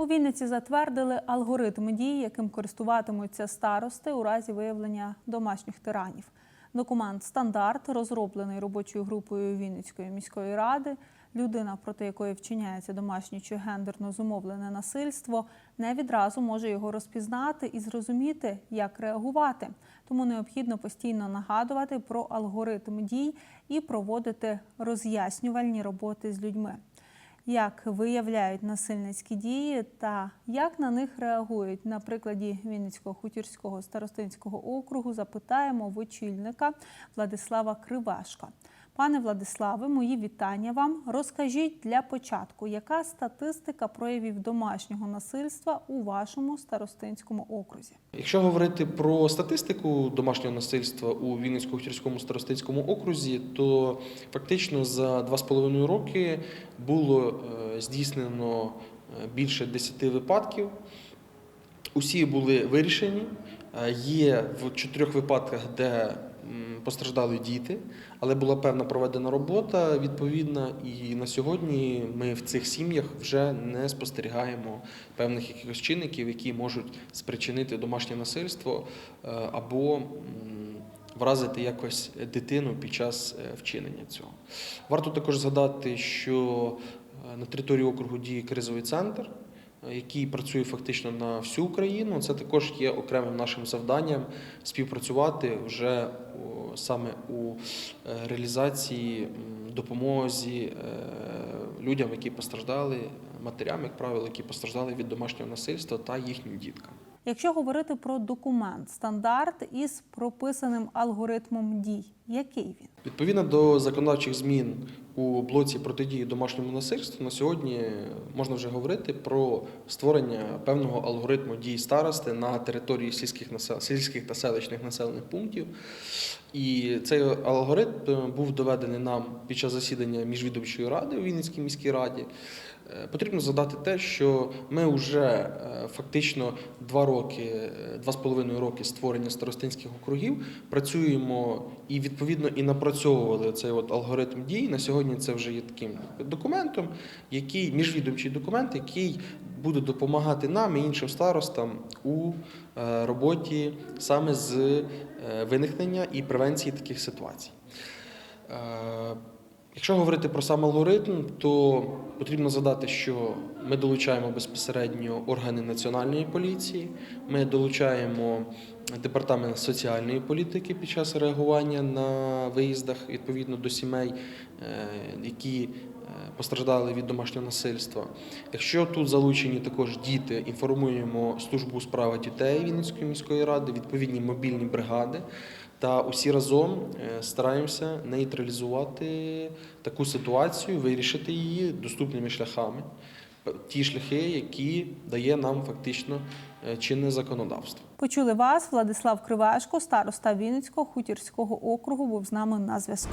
У Вінниці затвердили алгоритм дій, яким користуватимуться старости у разі виявлення домашніх тиранів. Документ стандарт, розроблений робочою групою Вінницької міської ради. Людина, проти якої вчиняється домашнє чи гендерно зумовлене насильство, не відразу може його розпізнати і зрозуміти, як реагувати. Тому необхідно постійно нагадувати про алгоритм дій і проводити роз'яснювальні роботи з людьми як виявляють насильницькі дії та як на них реагують. На прикладі Вінницького хутірського старостинського округу запитаємо в очільника Владислава Кривашка. Пане Владиславе, мої вітання вам. Розкажіть для початку, яка статистика проявів домашнього насильства у вашому старостинському окрузі? Якщо говорити про статистику домашнього насильства у Вінницько-Хутірському старостинському окрузі, то фактично за два з половиною роки було е, здійснено е, більше 10 випадків. Усі були вирішені. Е, Є в чотирьох випадках, де постраждали діти, але була певна проведена робота відповідна, і на сьогодні ми в цих сім'ях вже не спостерігаємо певних якихось чинників, які можуть спричинити домашнє насильство е, або вразити якось дитину під час е, вчинення цього. Варто також згадати, що е, на території округу діє кризовий центр який працює фактично на всю Україну. Це також є окремим нашим завданням співпрацювати вже саме у е, реалізації допомозі е, людям, які постраждали, матерям, як правило, які постраждали від домашнього насильства та їхнім діткам. Якщо говорити про документ, стандарт із прописаним алгоритмом дій, який він? Відповідно до законодавчих змін у блоці протидії домашньому насильству, на сьогодні можна вже говорити про створення певного алгоритму дій старости на території сільських сільських та селищних населених пунктів. І цей алгоритм був доведений нам під час засідання міжвідомчої ради у Вінницькій міській раді. Е, Потрібно задати те, що ми вже е, фактично два роки, е, два з половиною роки створення старостинських округів працюємо і відповідно і напрацьовували цей от алгоритм дій. На сьогодні це вже є таким документом, який міжвідомчий документ, який буде допомагати нам і іншим старостам у е, роботі саме з е, виникнення і превенції таких ситуацій. Якщо говорити про сам алгоритм, то потрібно задати, що ми долучаємо безпосередньо органи національної поліції, ми долучаємо департамент соціальної політики під час реагування на виїздах відповідно до сімей, е, які постраждали від домашнього насильства. Якщо тут залучені також діти, інформуємо службу у справах дітей Вінницької міської ради, відповідні мобільні бригади. Та усі разом е, стараємося нейтралізувати таку ситуацію, вирішити її доступними шляхами, ті шляхи, які дає нам фактично е, чинне законодавство. Почули вас, Владислав Кривашко, староста Вінницького хутірського округу, був з нами на зв'язку.